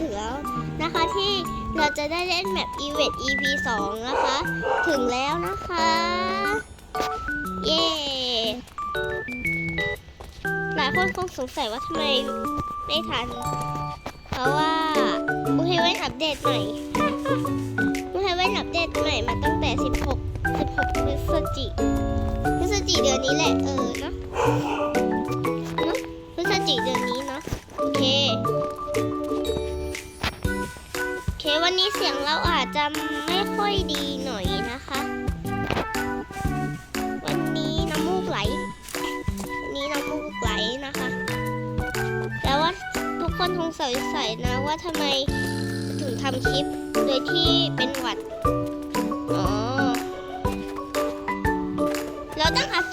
ถึงแล้วนะคะที่เราจะได้เล่นแมป e v e t EP 2 นะคะ ถึงแล้วนะคะ เย้หลายคนคงสงสัยว่าทำไมไม่ทัน เพราะว่าบูเฮเว่นอัปเดตใหม่บูเฮเว่นอัปเดตใหม่มาตั้งแต่ 16 16พฤศจิพฤศจิเดือนนี้แหละเออเนาะ ดีหน่อยนะคะ วันนี้น้ำมูกไหล วันนี้น้ำมูกไหลนะคะ แต่ว่าทุกคนคงสงสัยนะว่าทำไมถึงทำคลิปโดยที่เป็นหวัด อ๋อ เราต้องอัด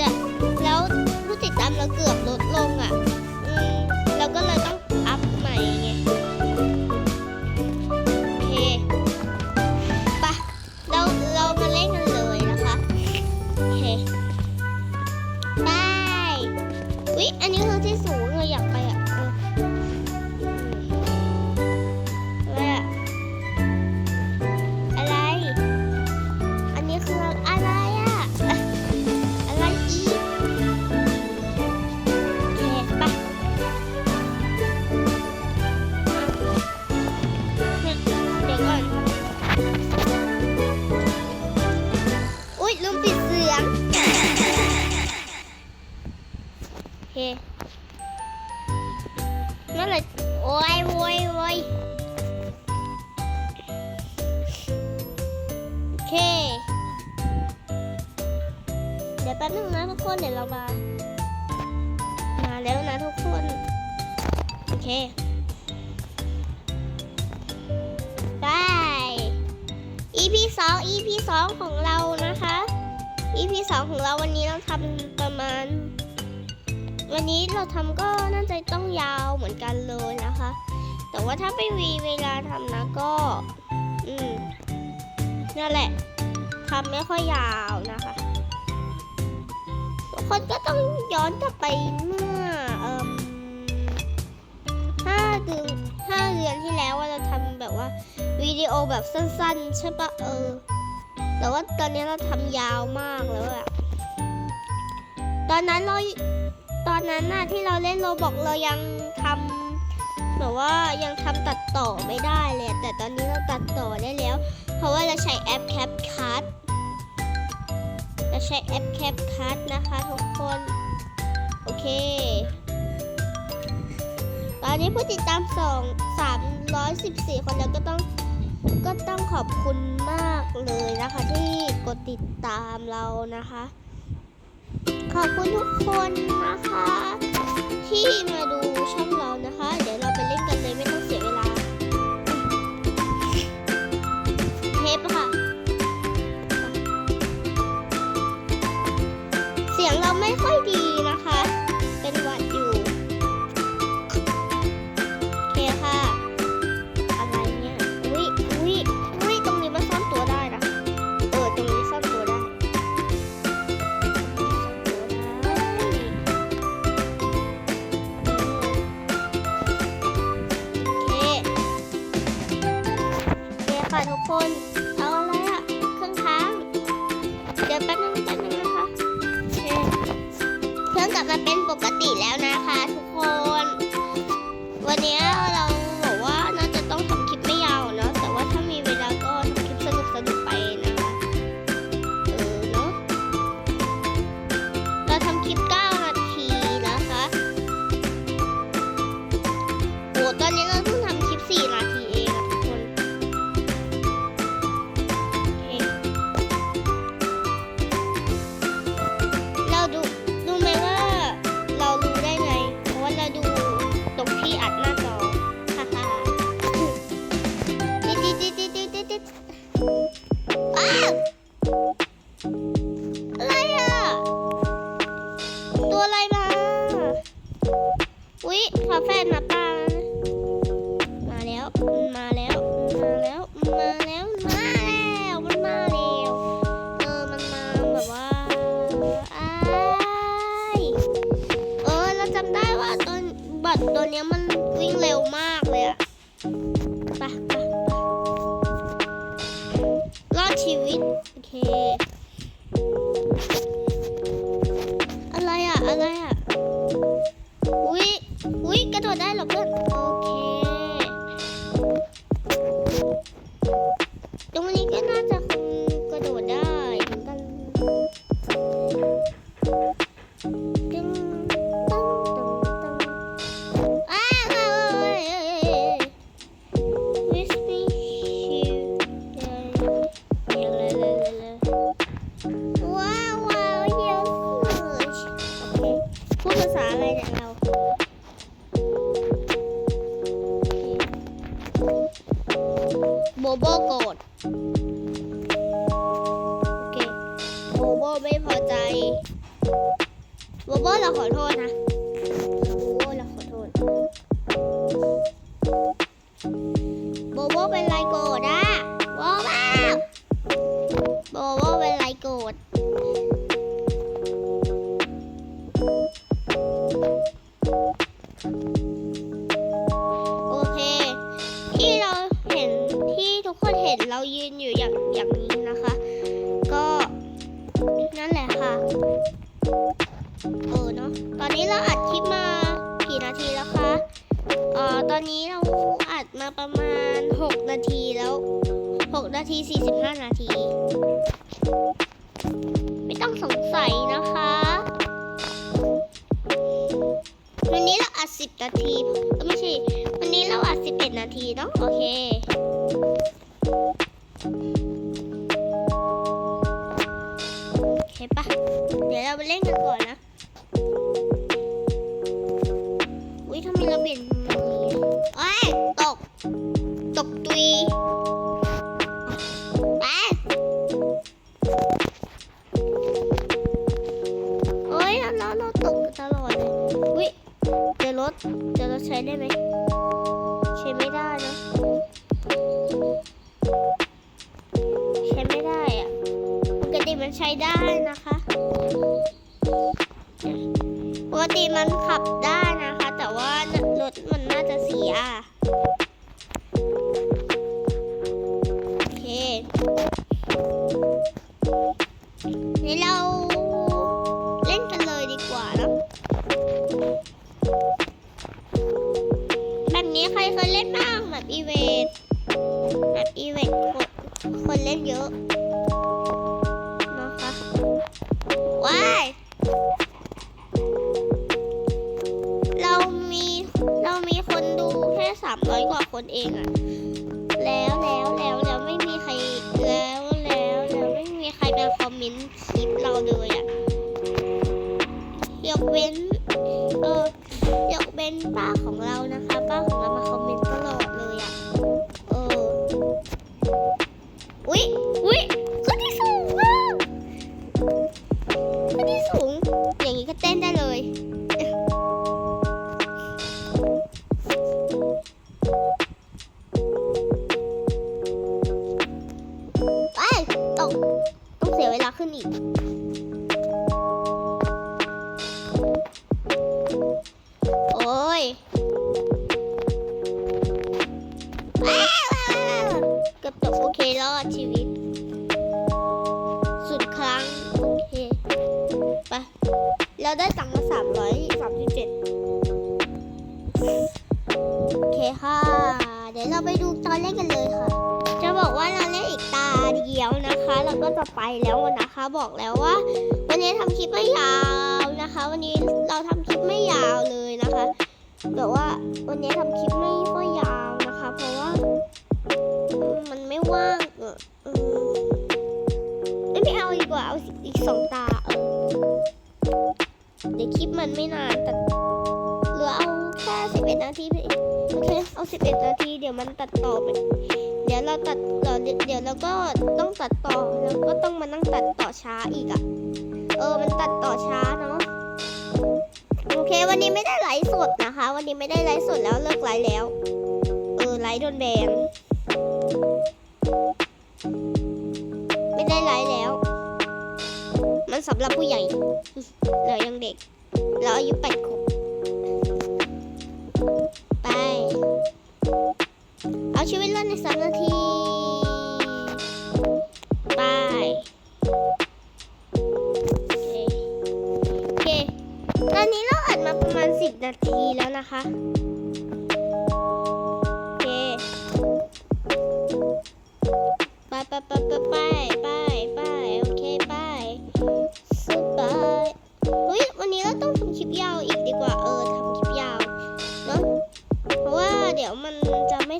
จะแล้วผู้ติดตามเราเกือบลด โอเคเมื่อไหร่โอ้ยโวยโวยโอเค เดี๋ยวแป๊บนึงนะทุกคนเดี๋ยวเรามา มาแล้วนะทุกคน โอเคไป EP 2 EP 2ของเรานะคะ EP 2ของเราวันนี้เราทำประมาณ วันนี้เราทำก็น่าจะต้องยาวเหมือนกันเลยนะคะ แต่ว่าถ้าไม่มีเวลาทำนะก็ อืมนั่นแหละทำไม่ค่อยยาวนะคะทุกคนก็ต้องย้อนกลับไปเมื่อเอ่มห้าเดือนห้าเดือนที่แล้วว่าเราทำแบบว่าวิดีโอแบบสั้น ๆ ใช่ปะเออ แต่ว่าตอนนี้เราทำยาวมากแล้วอะตอนนั้นเรา ตอนนั้นน่ะที่เราเล่นโรบอกเรายังทำแบบว่ายังทำตัดต่อไม่ได้เลย แต่ตอนนี้เราตัดต่อได้แล้ว เพราะว่าเราใช้แอป CapCut เราใช้แอป CapCut นะคะทุกคน โอเค ตอนนี้ผู้ติดตามสอง314คนแล้วก็ต้องก็ต้องขอบคุณมากเลยนะคะที่กดติดตามเรานะคะ ขอบคุณทุกคนนะคะ ที่มาดูช่องเรานะคะ เดี๋ยวเราไปเล่นกันเลยไม่ต้อง ค่ะทุกคน เอาอะไรอะเครื่องค้าง เดี๋ยวแป๊บนึงแป๊บนึงนะคะโอเคเครื่องกลับมาเป็นปกติแล้วนะคะทุกคน วันนี้เราบอกว่าน่าจะต้องทำคลิปไม่ยาวเนาะ แต่ว่าถ้ามีเวลาก็ทำคลิปสนุกสนุกไปนะคะ เออเนาะ เราทำคลิป 9 นาทีนะคะโหตอนนี้เรา พาแฟนมาป้ามาแล้ว มาแล้ว มาแล้ว มาแล้ว มาแล้ว มันมาแล้ว เออ มันมาแบบว่าไอ้เออ เราจำได้ว่าตัวบัตรตัวเนี้ยมันวิ่งเร็วมากเลยอะปะปะรอดชีวิต โอเค โยกระโดดได้หรอกเพื่อน โอเค โบโบเป็นไรโกรธอะโบโบโบโบเป็นไรโกรธโอเค ที่เราเห็นที่ทุกคนเห็นเรายืนอยู่อย่างอย่างนี้นะคะ ก็นั่นแหละค่ะเออเนาะตอนนี้เราอัดคลิปมากี่นาทีแล้วคะเอ่อตอนนี้เรา มาประมาณ 6 นาทีแล้ว 6 นาที 45 นาที ไม่ต้องสงสัยนะคะ วันนี้เราอัด 10 นาทีไม่ใช่ วันนี้เราอัด 11 นาทีเนาะโอเคโอเคปะเดี๋ยวเราไปเล่นกันก่อนนะ อุ้ยทำไมเราเปลี่ยน ตกตุยไปโอ้ยเราเราเราตกตลอดเลยอุ้ยเจอรถเจอรถใช้ได้ไหมใช้ไม่ได้เนะใช้ไม่ได้อะปกติมันใช้ได้นะคะปกติมันขับได้นะคะ แต่ว่ารถมันน่าจะเสีย แบบอีเวนต์คนคนเล่นเยอะนะคะว้ายเรามีเรามีคนดูแค่สามร้อยกว่าคนเองอะแล้วแล้วแล้วแล้วไม่มีใครแล้วแล้วแล้วไม่มีใครมาคอมเมนต์คลิปเราเลยอะยกเว้นเออยกเว้นป้าของเรานะคะ ป้าของเรามาคอมเมนต์ อุ๊ย แล้วนะคะ บอกแล้วว่า วันนี้ทำคลิปไม่ยาวนะคะ วันนี้เราทำคลิปไม่ยาวเลยนะคะแต่ว่าวันนี้ทำคลิปไม่ค่อยยาวนะคะ เพราะว่ามันไม่ว่างอะอืมเอ้ยไม่เอาดีกว่าเอาอีกสองตาเดี๋ยวคลิปมันไม่นานแต่เหลือเอาแค่สิบเอ็ดนาทีโอเคเอาสิบเอ็ดนาทีเดี๋ยวมันตัดต่อไป ดี๋ยวเราตัดต่อเดี๋ยวเดี๋ยวเราก็ต้องตัดต่อแล้วก็ต้องมานั่งตัดต่อช้าอีกอะ่ะ เออมันตัดต่อช้าเนาะโอเค วันนี้ไม่ได้ไลฟ์สดนะคะ วันนี้ไม่ได้ไลฟ์สดแล้วเลิกไลฟ์แล้ว เออไลฟ์โดนแบนไม่ได้ไลฟ์แล้ว มันสำหรับผู้ใหญ่เรายังเด็ก เราอายุแปดขวบไป ชีวิตรอดในสามนาที ไปโอเคโอเค ตอนนี้เราอัดมาประมาณ10นาทีแล้วนะคะโอเคไปไปไปไปไปไปไปโอเคไปสบายเฮ้ยวันนี้เราต้องทำคลิปยาวอีกดีกว่าเออทำคลิปยาวเนาะเพราะว่าเดี๋ยวมัน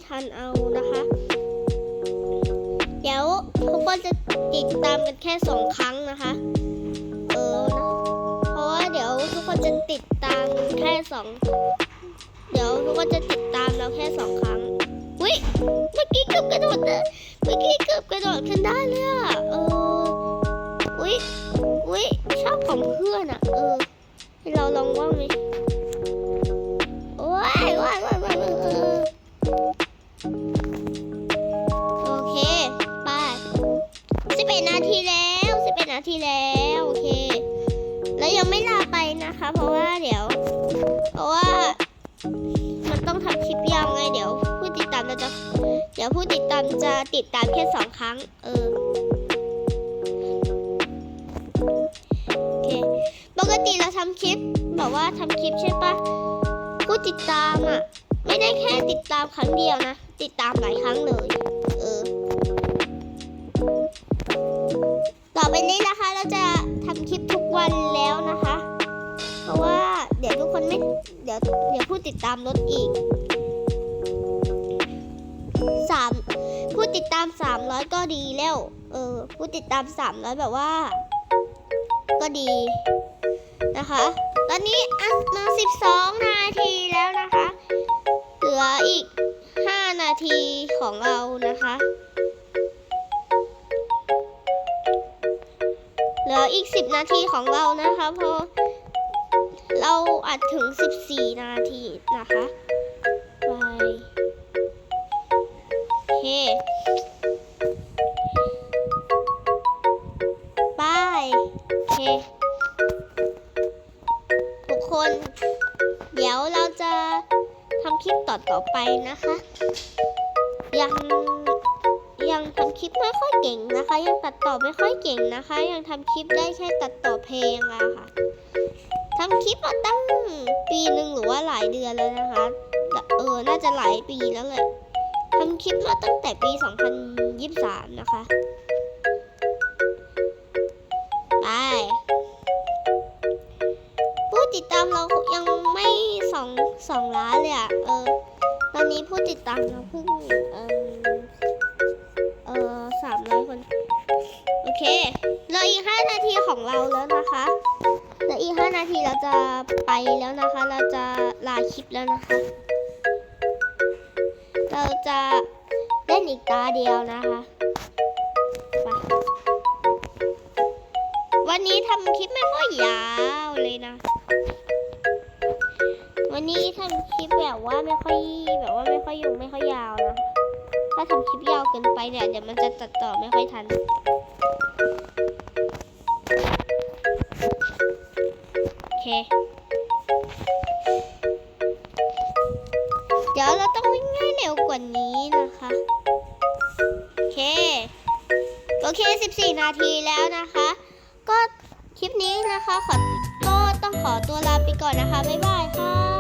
ทันเอานะคะ เดี๋ยวทุกคนจะติดตามกันแค่สองครั้งนะคะ เออนะเพราะว่าเดี๋ยวทุกคนจะติดตามแค่สองเดี๋ยวทุกคนจะติดตามเราแค่สองครั้งอุ้ยเมื่อกี้เกือบกระโดดเลยเมื่อกี้เกือบกระโดดขึ้นได้เลยอะเอออุ้ยอุ้ยชอบของเพื่อนอะ เออให้เราลองว่างไหมว้ายว้ายว้ายาที่แล้วโอเค แล้วยังไม่ลาไปนะคะ เพราะว่าเดี๋ยว เพราะว่ามันต้องทำคลิปยาวไงเดี๋ยวผู้ติดตามเราจะเดี๋ยวผู้ติดตามจะติดตามแค่สองครั้ง เออโอเคปกติเราทำคลิปแบบว่าทำคลิปใช่ปะผู้ติดตามอะไม่ได้แค่ติดตามครั้งเดียวนะ ติดตามหลายครั้งเลย เออ ต่อไปนี้ วันแล้วนะคะ เพราะว่าเดี๋ยวทุกคนไม่เดี๋ยวเดี๋ยวผู้ติดตามลดอีกสามผู้ติดตามสามร้อยก็ดีแล้ว เออ ผู้ติดตามสามร้อยแบบว่า ก็ดีนะคะ ตอนนี้อมาสิบสองนาทีแล้วนะคะ เหลืออีกห้านาทีของเรานะคะ ออีกสิบนาทีของเรานะคะเพราะเราอัดถึง 14 นาทีนะคะไปเคไปเคทุกคน เดี๋ยวเราจะทำคลิปต่อต่อไปนะคะ เก่งนะคะ ยังตัดต่อไม่ค่อยเก่งนะคะ ยังทำคลิปได้แค่ตัดต่อเพลงอะค่ะทำคลิปมาตั้งปีหนึ่งหรือว่าหลายเดือนแล้วนะคะเออน่าจะหลายปีแล้วเลยทำคลิปมาตั้งแต่ปี 2023 นะคะ เคเหลืออีกห้านาทีของเราแล้วนะคะเหลืออีก 5 นาทีเราจะไปแล้วนะคะ เราจะลาคลิปแล้วนะคะ เราจะเล่นอีกตาเดียวนะคะ วันนี้ทำคลิปไม่ค่อยยาวเลยนะ วันนี้ทำคลิปแบบว่าไม่ค่อยแบบว่าไม่ค่อยยุ่งไม่ค่อยยาวนะ ถ้าทำคลิปยาวเกินไปเนี่ยเดี๋ยวมันจะตัดต่อไม่ค่อยทัน เค เดี๋ยวเราต้องวิ่งให้เร็วกว่านี้นะคะ โอเค โอเค 14 นาทีแล้วนะคะ ก็คลิปนี้นะคะ ขอก็ต้องขอตัวลาไปก่อนนะคะ บ๊ายบายค่ะ